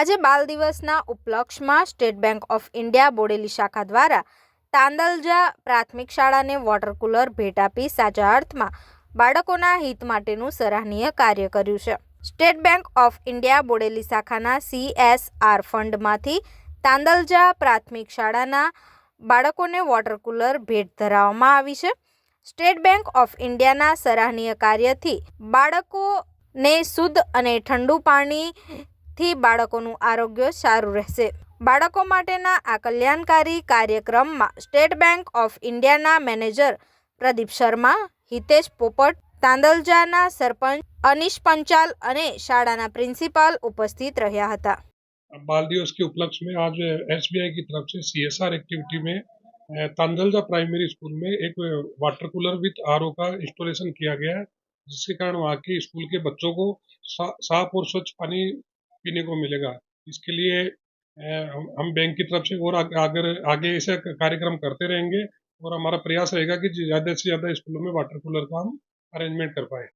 આજે બાલ દિવસના ઉપલક્ષમાં State Bank of India Bodeli શાખા દ્વારા તાંદલજા પ્રાથમિક શાળાને વોટર કુલર ભેટ આપી સાચા અર્થમાં બાળકોના હિત માટેનું સરાહનીય કાર્ય કર્યું છે State Bank of India Bodeli શાખાના સીએસઆર ફંડમાંથી તાંદલજા પ્રાથમિક શાળાના બાળકોને વોટર કુલર ભેટ ધરાવવામાં આવી છે સ્ટેટ બેંક ઓફ ઇન્ડિયાના સરાહનીય કાર્યથી બાળકોને શુદ્ધ અને ઠંડુ પાણી થી બાળકોનું આરોગ્ય સારું રહે. બાળકો માટેના આકલ્યાનકારી કાર્યક્રમમાં સ્ટેટ બેંક ઓફ ઈન્ડિયાના મેનેજર પ્રદીપ શર્મા, હિતેશ પોપટ, તાંદળજાના સરપંચ અનિશ પંચાલ અને શાળાના પ્રિન્સિપાલ ઉપસ્થિત રહ્યા હતા. બાળ દિવસની ઉપલક્ષમાં આજે SBIની તરફથી CSR એક્ટિવિટીમાં તાંદળજા પ્રાયમરી સ્કૂલમાં એક વોટર કુલર વિથ RO કા ઇન્સ્ટોલેશન किया गया है. જેના કારણે આખી સ્કૂલ کے بچوں کو સાફ પુરસુચ પાણી पीने को मिलेगा इसके लिए हम बैंक की तरफ से और अगर आगे ऐसे कार्यक्रम करते रहेंगे और हमारा प्रयास रहेगा कि ज़्यादा से ज़्यादा स्कूलों में वाटर कूलर का हम अरेंजमेंट कर पाए